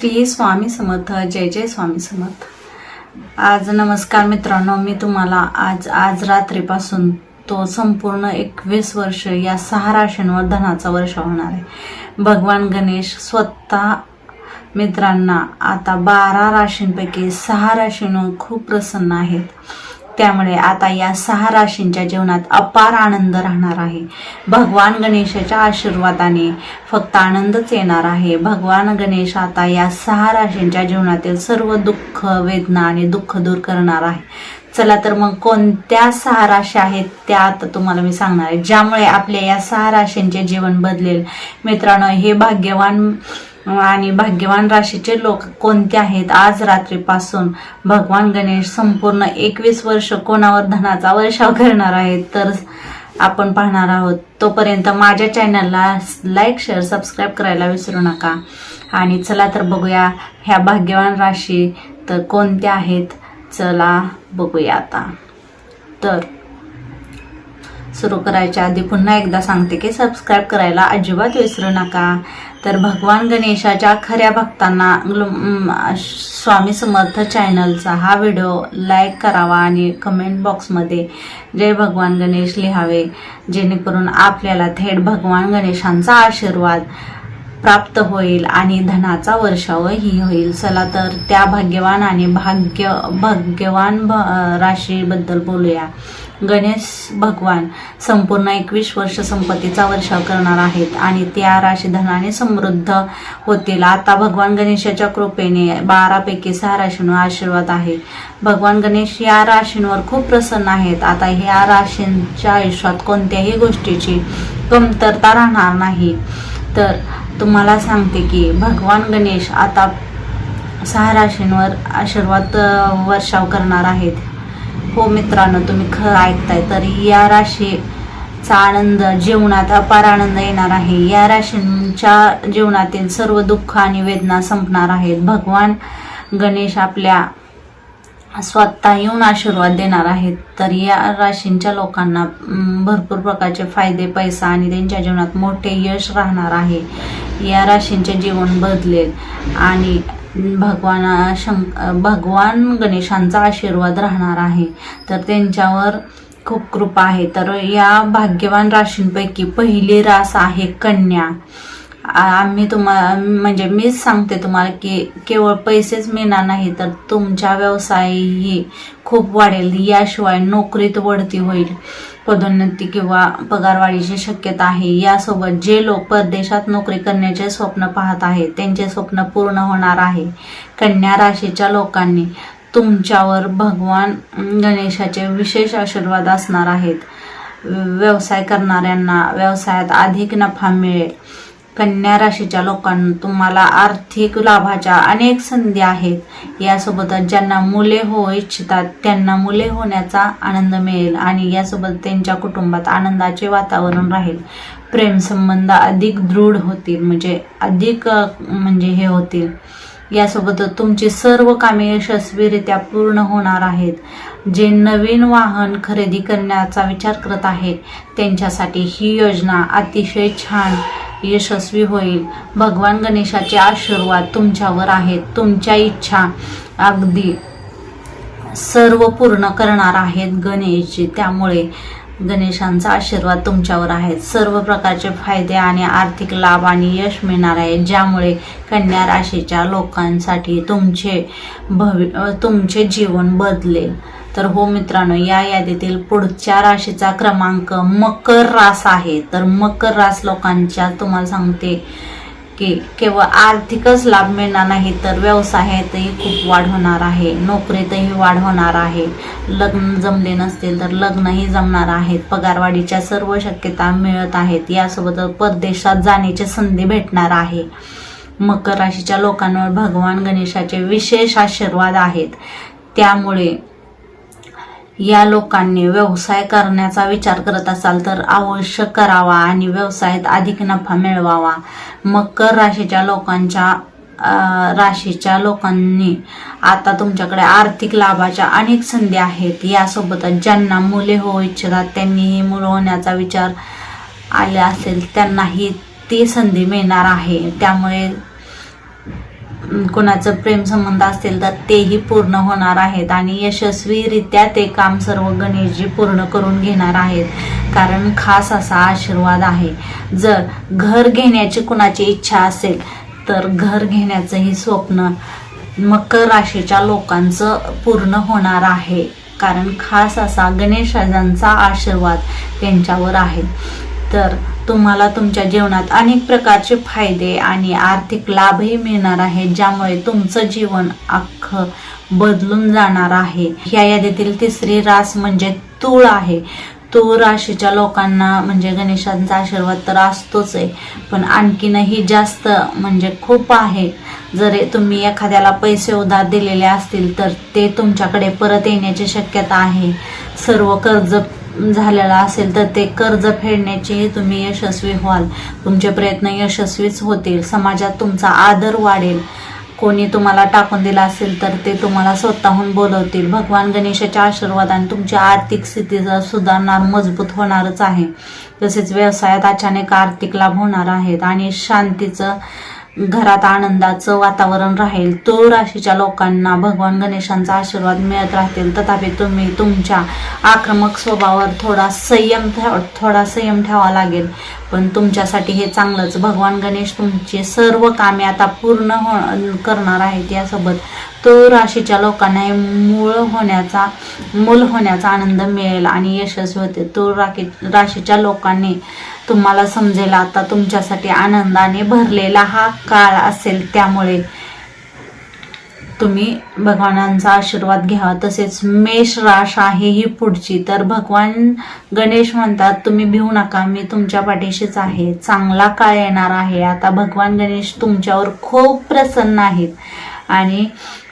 श्री स्वामी समर्थ जय जय स्वामी समर्थ. आज नमस्कार मित्रांनो मी तुम्हाला आज आज रात्रीपासून तो संपूर्ण एकवीस वर्ष या सहा राशींवर धनाचा वर्ष होणार आहे. भगवान गणेश स्वतः मित्रांना आता बारा राशींपैकी सहा राशींवर खूप प्रसन्न आहेत. त्यामुळे आता या सहा राशींच्या जीवनात अपार आनंद राहणार आहे. भगवान गणेशाच्या आशीर्वादाने फक्त आनंदच येणार आहे. भगवान गणेश आता या सहा राशींच्या जीवनातील सर्व दुःख वेदना आणि दुःख दूर करणार आहे. चला तर मग कोणत्या सहा राशी आहेत त्या आता तुम्हाला मी सांगणार आहे. ज्यामुळे आपल्या या सहा राशींचे जीवन बदलेल. मित्रांनो हे भाग्यवान आणि भाग्यवान राशीचे लोक कोणते आहेत? आज रात्रीपासून भगवान गणेश संपूर्ण एकवीस वर्ष कोणावर धनाचा वर्षाव करणार आहेत? तर आपण पाहणार आहोत. तोपर्यंत माझ्या चॅनलला लाईक शेअर सबस्क्राईब करायला विसरू नका. आणि चला तर बघूया ह्या भाग्यवान राशी तर कोणत्या आहेत? चला बघूया आता. तर सुरू करायच्या आधी पुन्हा एकदा सांगते की सबस्क्राईब करायला अजिबात विसरू नका. तर भगवान गणेशाच्या खऱ्या भक्तांना स्वामी समर्थ चॅनलचा हा व्हिडिओ लाईक करावा आणि कमेंट बॉक्समध्ये जय भगवान गणेश लिहावे. जेणेकरून आपल्याला थेट भगवान गणेशांचा आशीर्वाद प्राप्त होईल आणि धनाचा वर्षावही होईल. चला तर त्या भाग्यवान आणि भाग्य भाग्यवान भ- राशीबद्दल बोलूया. गणेश भगवान संपूर्ण एकवीस वर्ष संपत्तीचा वर्षाव करणार आहेत आणि त्या राशी धनाने समृद्ध होतील. आता भगवान गणेशाच्या कृपेने बारापैकी सहा राशींवर आशीर्वाद आहे. भगवान गणेश या राशींवर खूप प्रसन्न आहेत. आता ह्या राशींच्या आयुष्यात कोणत्याही गोष्टीची कमतरता राहणार नाही. तर तुम्हाला सांगते की भगवान गणेश आता सहा राशींवर आशीर्वाद वर्षाव करणार आहेत. हो मित्रांनो तुम्ही खरं ऐकताय तर या राशीचा आनंद जीवनात अपार आनंद येणार आहे. या राशींच्या जीवनातील सर्व दुःख आणि वेदना संपणार आहेत. भगवान गणेश आपल्या स्वतः येऊन आशीर्वाद देणार आहेत. तर या राशींच्या लोकांना भरपूर प्रकारचे फायदे पैसा आणि त्यांच्या जीवनात मोठे यश राहणार आहे. या राशींचे जीवन बदलेल आणि भगवान शंक भगवान गणेशांचा आशीर्वाद राहणार आहे. तर त्यांच्यावर खूप कृपा आहे. तर या भाग्यवान राशींपैकी पहिली रास आहे कन्या. आम्ही तुम्हाला म्हणजे मीच सांगते तुम्हाला की केवळ पैसेच मिळणार नाही तर तुमचा व्यवसायही खूप वाढेल. याशिवाय नोकरीत वढती होईल. पदोन्नती किंवा पगारवाढीची शक्यता आहे. यासोबत जे लोक परदेशात नोकरी करण्याचे स्वप्न पाहत आहेत त्यांचे स्वप्न पूर्ण होणार आहे. कन्या राशीच्या लोकांनी तुमच्यावर भगवान गणेशाचे विशेष आशीर्वाद असणार आहेत. व्यवसाय करणाऱ्यांना व्यवसायात अधिक नफा मिळेल. कन्या राशीच्या लोकांना तुम्हाला आर्थिक लाभाच्या अनेक संधी आहेत. यासोबतच ज्यांना मुले होऊ इच्छितात त्यांना मुले होण्याचा आनंद मिळेल आणि यासोबत त्यांच्या कुटुंबात आनंदाचे वातावरण राहील. प्रेमसंबंध अधिक दृढ होतील म्हणजे अधिक म्हणजे हे होतील. यासोबतच तुमची सर्व कामे यशस्वीरित्या पूर्ण होणार आहेत. जे नवीन वाहन खरेदी करण्याचा विचार करत आहेत त्यांच्यासाठी ही योजना अतिशय छान यशस्वी होईल. भगवान गणेशाचे आशीर्वाद तुमच्यावर आहेत तुमच्या इच्छा अगदी सर्व पूर्ण करणार आहेत गणेशजी. त्यामुळे गणेशांचा आशीर्वाद तुमच्यावर आहेत सर्व प्रकारचे फायदे आणि आर्थिक लाभ आणि यश मिळणार आहे. ज्यामुळे कन्या राशीच्या लोकांसाठी तुमचे भवि तुमचे जीवन बदलेल. तर हो मित्रांनो या यादीतील पुढच्या राशीचा क्रमांक मकर रास आहे. तर मकर रास लोकांच्या तुम्हाला सांगते की केवळ आर्थिकच लाभ मिळणार नाही तर व्यवसायातही खूप वाढ होणार आहे नोकरीतही वाढ होणार आहे. लग्न जमले नसतील तर लग्नही जमणार आहेत. पगारवाढीच्या सर्व शक्यता मिळत आहेत. यासोबतच परदेशात जाण्याची संधी भेटणार आहे. मकर राशीच्या लोकांवर भगवान गणेशाचे विशेष आशीर्वाद आहेत. त्यामुळे या लोकांनी व्यवसाय करण्याचा विचार करत असाल तर अवश्य करावा आणि व्यवसायात अधिक नफा मिळवावा. मकर राशीच्या लोकांच्या राशीच्या लोकांनी आता तुमच्याकडे आर्थिक लाभाच्या अनेक संधी आहेत. यासोबतच ज्यांना मुले होऊ इच्छितात त्यांनीही मुलं होण्याचा विचार आले असेल त्यांनाही ती संधी मिळणार आहे. त्यामुळे कोणाचं प्रेम संबंध असतील तर तेही पूर्ण होणार आहेत. आणि यशस्वीरित्या ते काम सर्व गणेशजी पूर्ण करून घेणार आहेत. कारण खास असा आशीर्वाद आहे. जर घर घेण्याची कुणाची इच्छा असेल तर घर घेण्याचंही स्वप्न मकर राशीच्या लोकांचं पूर्ण होणार आहे. कारण खास असा गणेशाजांचा आशीर्वाद त्यांच्यावर आहे. तर तुम्हाला तुमच्या जीवनात अनेक प्रकारचे फायदे आणि आर्थिक लाभही मिळणार आहेत ज्यामुळे तुमचं जीवन अख्खं बदलून जाणार आहे. या यादीतील तिसरी रास म्हणजे तूळ आहे. तूळ राशीच्या लोकांना म्हणजे गणेशांचा आशीर्वाद तर असतोच आहे पण आणखीनही जास्त म्हणजे खूप आहे. जर तुम्ही एखाद्याला पैसे उधार दिलेले असतील तर ते तुमच्याकडे परत येण्याची शक्यता आहे. सर्व कर्ज झालेला असेल तर ते कर्ज फेडण्याचे तुम्ही यशस्वी व्हाल. तुमचे प्रयत्न यशस्वीच होतील. समाजात तुमचा आदर वाढेल. कोणी तुम्हाला टाकून दिला असेल तर ते तुम्हाला स्वतःहून बोलवतील. भगवान गणेशाच्या आशीर्वादाने तुमची आर्थिक स्थिती जर सुधारणार मजबूत होणारच आहे. तसेच व्यवसायात अचानक आर्थिक लाभ होणार आहेत आणि शांतीचं घरात आनंदाचं वातावरण राहील तो राशीच्या लोकांना भगवान गणेशांचा आशीर्वाद मिळत राहतील. तथापि तुम्ही तुमच्या आक्रमक स्वभावावर थोडा संयम थोडा संयम ठेवावा लागेल. पण तुमच्यासाठी हे चांगलंच. भगवान गणेश तुमचे सर्व कामे आता पूर्ण हो करणार आहेत यासोबत. तो राशीच्या लोकांना हे मूळ होण्याचा मूल होण्याचा आनंद मिळेल आणि यशस्वी होते तो राखी राशीच्या लोकांनी तुम्हाला समजेल आता तुमच्यासाठी आनंदाने भरलेला हा काळ असेल त्यामुळे. तुम्ही भगवानांचा आशीर्वाद घ्यावा तसेच मेष राश आहे ही पुढची. तर भगवान गणेश म्हणतात तुम्ही भिवू नका मी तुमच्या पाठीशीच आहे. चांगला काळ येणार आहे. आता भगवान गणेश तुमच्यावर खूप प्रसन्न आहेत. आणि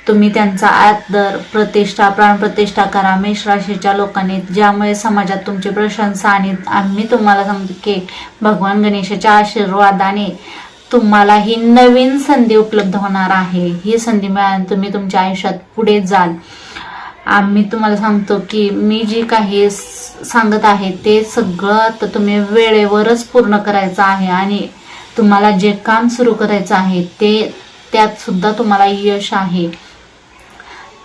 तुम्ही त्यांचा आदर प्रतिष्ठा प्राणप्रतिष्ठा करा. मेष राशीच्या लोकांनी ज्यामुळे समाजात तुमची प्रशंसा आणि आम्ही तुम्हाला सांगतो की भगवान गणेशाच्या आशीर्वादाने तुम्हाला ही नवीन संधी उपलब्ध होणार आहे. ही संधी मिळाली तुम्ही तुमच्या आयुष्यात पुढे जाल. आम्ही तुम्हाला सांगतो की मी जी काही सांगत आहे ते सगळं तर तुम्ही वेळेवरच पूर्ण करायचं आहे आणि तुम्हाला जे काम सुरू करायचं आहे ते त्यात सुद्धा तुम्हाला यश आहे.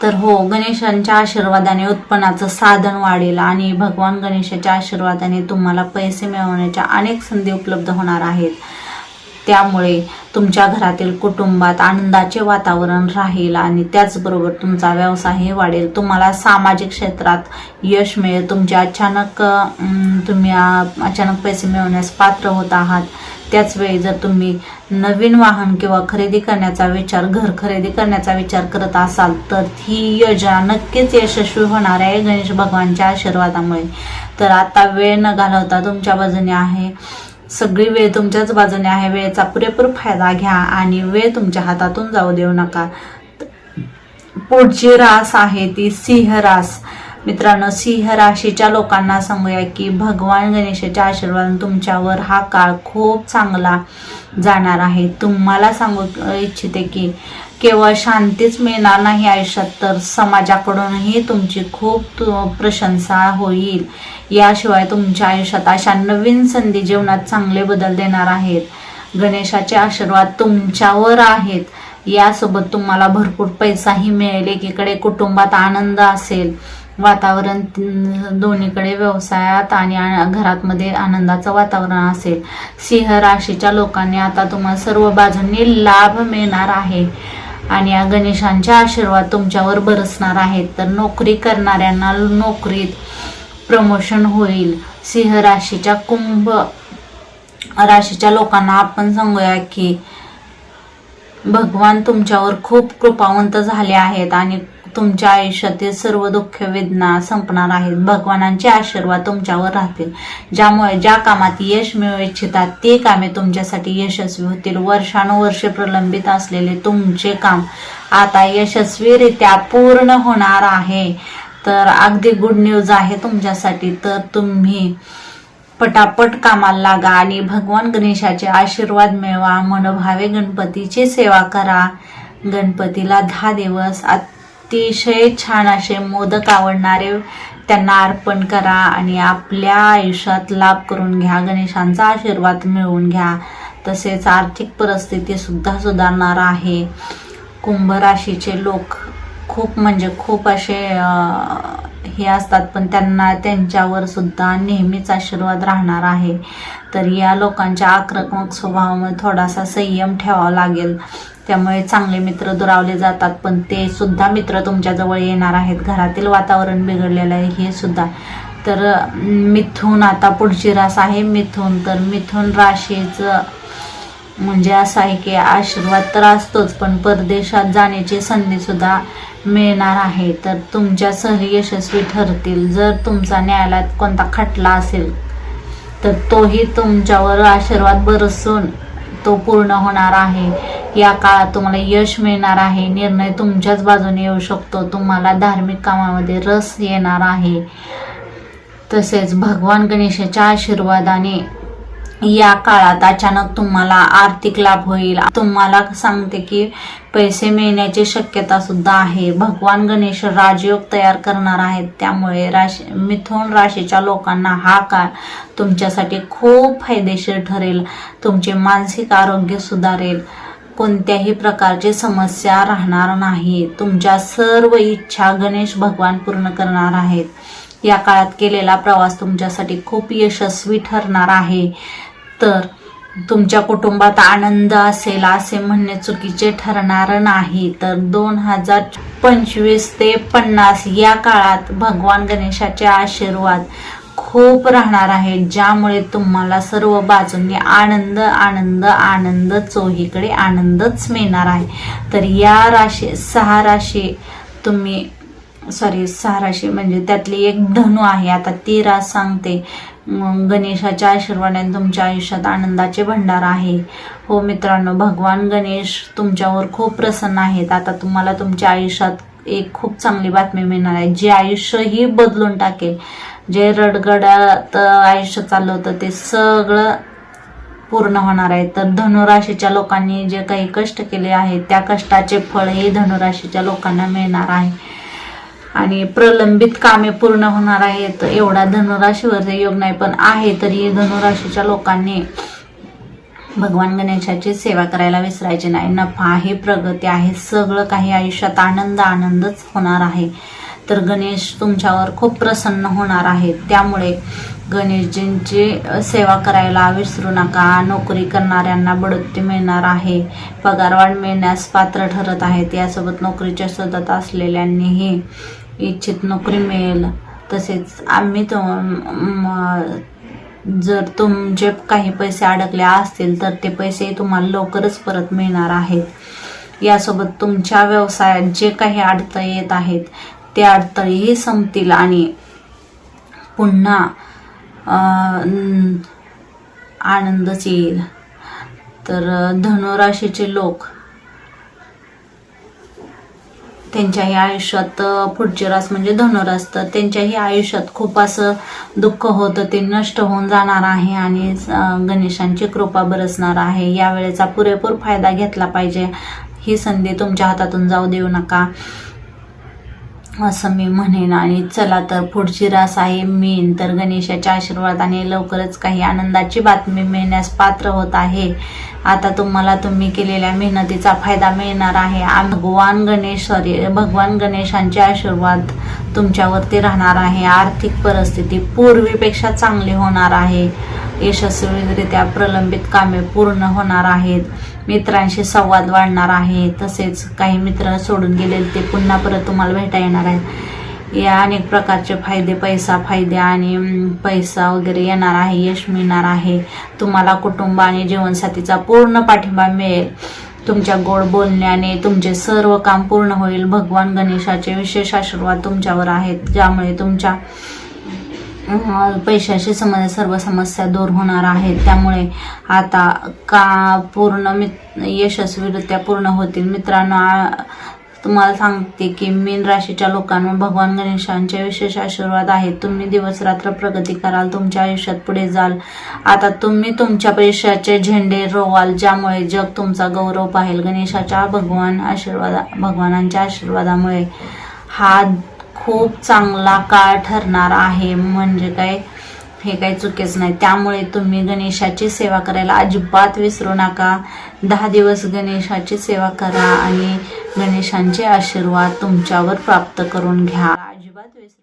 तर हो गणेशांच्या आशीर्वादाने उत्पन्नाचं साधन वाढेल आणि भगवान गणेशाच्या आशीर्वादाने तुम्हाला पैसे मिळवण्याच्या अनेक संधी उपलब्ध होणार आहेत. त्यामुळे तुमच्या घरातील कुटुंबात आनंदाचे वातावरण राहील आणि त्याचबरोबर तुमचा व्यवसायही वाढेल. तुम्हाला सामाजिक क्षेत्रात यश मिळेल. तुमच्या अचानक तुम्ही अचानक पैसे मिळवण्यास पात्र होत आहात. त्याच वेळी जर तुम्ही नवीन वाहन किंवा खरेदी करण्याचा विचार घर खरेदी करण्याचा विचार करत असाल तर ही योजना नक्कीच यशस्वी होणार आहे गणेश भगवानच्या आशीर्वादामुळे. तर आता वेळ न घालवता तुमच्या बाजूने आहे. सगळी वेळ तुमच्याच बाजूने आहे. वेळेचा पुरेपूर फायदा घ्या आणि वेळ तुमच्या हातातून जाऊ देऊ नका. पुढची रास आहे ती सिंह रास. मित्रांनो सिंह राशीच्या लोकांना सांगूया की भगवान गणेशाच्या आशीर्वादाने तुमच्यावर हा काळ खूप चांगला जाणार आहे. तुम्हाला सांगू इच्छिते की केवळ शांतीच मिळणार नाही आयुष्यात तर समाजाकडूनही तुमची खूप प्रशंसा होईल. याशिवाय तुमच्या आयुष्यात अशा नवीन संधी जीवनात चांगले बदल देणार आहेत. गणेशाचे आशीर्वाद तुमच्यावर आहेत. यासोबत तुम्हाला भरपूर पैसाही मिळेल. एकीकडे कुटुंबात आनंद असेल. वातावरण दोन्हीकडे व्यवसायात आणि घरातमध्ये आनंदाचं वातावरण असेल. सिंह राशीच्या लोकांनी आता तुम्हाला सर्व बाजूंनी लाभ मिळणार आहे. आणि या गणेशांच्या आशीर्वाद तुमच्यावर बरसणार आहेत. तर नोकरी करणाऱ्यांना नोकरीत प्रमोशन होईल. सिंह राशीच्या कुंभ राशीच्या लोकांना आपण सांगूया की भगवान तुमच्यावर खूप कृपावंत झाले आहेत आणि तुमच्या आयुष्यातील सर्व दुःख वेदना संपणार आहेत. भगवानांचे आशीर्वाद तुमच्यावर राहतील. ज्यामुळे ज्या कामात यश मिळू इच्छितात ते कामे तुमच्यासाठी यशस्वी होतील. वर्षानुवर्षे प्रलंबित असलेले तुमचे काम आता यशस्वीरित्या पूर्ण होणार आहे. तर अगदी गुड न्यूज आहे तुमच्यासाठी. तर तुम्ही पटापट कामाला लागा आणि भगवान गणेशाचे आशीर्वाद मिळवा. मनोभावे गणपतीची सेवा करा. गणपतीला दहा दिवस अतिशय छान असे मोदक आवडणारे त्यांना अर्पण करा आणि आपल्या आयुष्यात लाभ करून घ्या. गणेशांचा आशीर्वाद मिळवून घ्या. तसेच आर्थिक परिस्थिती सुद्धा सुधारणार आहे. कुंभ राशीचे लोक खूप म्हणजे खूप असे हे असतात पण त्यांना त्यांच्यावर सुद्धा नेहमीच आशीर्वाद राहणार आहे. तर या लोकांच्या आक्रमक स्वभावामुळे थोडासा संयम ठेवावा लागेल. त्यामुळे चांगले मित्र दुरावले जातात पण ते सुद्धा मित्र तुमच्याजवळ येणार आहेत. घरातील वातावरण बिघडलेलं आहे हे सुद्धा. तर मिथून आता पुढची रास आहे. मिथून तर मिथून राशीचं म्हणजे असं आहे की आशीर्वाद तर असतोच पण परदेशात जाण्याची संधीसुद्धा मिळणार आहे. तर तुमच्या सहली यशस्वी ठरतील. जर तुमचा न्यायालयात कोणता खटला असेल तर तोही तुमच्यावर आशीर्वाद बरसून तो पूर्ण होणार आहे. या काळात तुम्हाला यश मिळणार आहे. निर्णय तुमच्याच बाजूने येऊ शकतो. तुम्हाला धार्मिक कामामध्ये रस येणार आहे. तसेच भगवान गणेशाच्या आशीर्वादाने या काळात अचानक तुम्हाला आर्थिक लाभ होईल. तुम्हाला सांगते की पैसे मिळण्याची शक्यता सुद्धा आहे. भगवान गणेश राजयोग तयार करणार आहेत. त्यामुळे राशी मिथुन राशीच्या लोकांना हा काळ तुमच्यासाठी खूप फायदेशीर ठरेल. तुमचे मानसिक आरोग्य सुधारेल. कोणत्याही प्रकारची समस्या राहणार नाही. तुमच्या सर्व इच्छा गणेश भगवान पूर्ण करणार आहेत. या काळात केलेला प्रवास तुमच्यासाठी खूप यशस्वी ठरणार आहे. तर तुमच्या कुटुंबात आनंद असेल असे म्हणणे चुकीचे ठरणार नाही. तर दोन हजार पंचवीस ते पन्नास या काळात भगवान गणेशाचे आशीर्वाद खूप राहणार आहे ज्यामुळे तुम्हाला सर्व बाजूंनी आनंद आनंद आनंद चोहीकडे आनंदच मिळणार आहे. तर या राशी सहा राशी तुम्ही सॉरी सहा राशी म्हणजे त्यातली एक धनु आहे. आता ती रास सांगते मग गणेशाच्या आशीर्वादाने तुमच्या आयुष्यात आनंदाचे भंडार आहे. हो मित्रांनो भगवान गणेश तुमच्यावर खूप प्रसन्न आहेत. आता तुम्हाला तुमच्या आयुष्यात एक खूप चांगली बातमी मिळणार आहे. जे आयुष्यही बदलून टाकेल जे रडगडात आयुष्य चाललं होतं ते सगळं पूर्ण होणार आहे. तर धनुराशीच्या लोकांनी जे काही कष्ट केले आहेत त्या कष्टाचे फळ हे धनुराशीच्या लोकांना मिळणार आहे. आणि प्रलंबित कामे पूर्ण होणार आहेत. एवढा धनुराशीवर योग नाही पण आहे तरी धनुराशीच्या लोकांनी भगवान गणेशाची सेवा करायला विसरायची नाही. नफा आहे प्रगती आहे सगळं काही आयुष्यात आनंद आनंदच होणार आहे. तर गणेश तुमच्यावर खूप प्रसन्न होणार आहे. त्यामुळे गणेशजींची सेवा करायला विसरू नका. नोकरी करणाऱ्यांना बढती मिळणार आहे. पगारवाढ मिळण्यास पात्र ठरत आहेत. यासोबत नोकरीच्या शोधात असलेल्यांनीही इच्छित नोकरी मिळेल. तसेच आम्ही तो जर तुमचे काही पैसे अडकले असतील तर ते पैसे तुम्हाला लवकरच परत मिळणार आहेत. यासोबत तुमच्या व्यवसायात जे काही अडथळे येत आहेत ते अडथळेही संपतील आणि पुन्हा आनंदच येईल. तर धनुराशीचे लोक त्यांच्याही आयुष्यात पुढचे रास म्हणजे धनुरास. तर त्यांच्याही आयुष्यात खूप असं दुःख होतं ते नष्ट होऊन जाणार आहे आणि गणेशांची कृपा बरसणार आहे. यावेळेचा पुरेपूर फायदा घेतला पाहिजे. ही संधी तुमच्या हातातून जाऊ देऊ नका असं मी म्हणेन. आणि चला तर पुढची रास आहे मेन. तर गणेशाच्या आशीर्वादाने लवकरच काही आनंदाची बातमी मिळण्यास पात्र होत आहे. आता तुम्हाला तुम्ही केलेल्या मेहनतीचा फायदा मिळणार आहे. भगवान गणेश सॉरी भगवान गणेशांचे आशीर्वाद तुमच्यावरती राहणार आहे. आर्थिक परिस्थिती पूर्वीपेक्षा चांगली होणार आहे. यशस्वीरित्या प्रलंबित कामे पूर्ण होणार आहेत. मित्रांशी संवाद वाढणार आहे. तसेच काही मित्र सोडून गेलेले ते पुन्हा परत तुम्हाला भेटा येणार आहेत. या अनेक प्रकारचे फायदे पैसा फायदे आणि पैसा वगैरे येणार आहे यश मिळणार आहे. तुम्हाला कुटुंब आणि जीवनसाथीचा पूर्ण पाठिंबा मिळेल. तुमच्या गोड बोलण्याने तुमचे सर्व काम पूर्ण होईल. भगवान गणेशाचे विशेष आशीर्वाद तुमच्यावर आहेत. ज्यामुळे तुमच्या पैशाशी संबंधित सर्व समस्या दूर होणार आहेत. त्यामुळे आता का पूर्ण मित यशस्वीरित्या पूर्ण होतील. मित्रांनो तुम्हाला सांगते की मीन राशीच्या लोकांवर भगवान गणेशांचे विशेष आशीर्वाद आहेत. तुम्ही दिवस रात्र प्रगती कराल तुमच्या आयुष्यात पुढे जाल. आता तुम्ही तुमच्या पैशाचे झेंडे रोवाल ज्यामुळे जग तुमचा गौरव पाहिल. गणेशाच्या भगवान आशीर्वादा भगवानांच्या आशीर्वादामुळे हा खूप चांगला काळ ठरणार आहे. म्हणजे काय? हे काही चुकीच नाही. त्यामुळे तुम्ही गणेशाची सेवा करायला अजिबात विसरू नका. दहा दिवस गणेशाची सेवा करा आणि गणेशांचे आशीर्वाद तुमच्यावर प्राप्त करून घ्या. अजिबात विसरू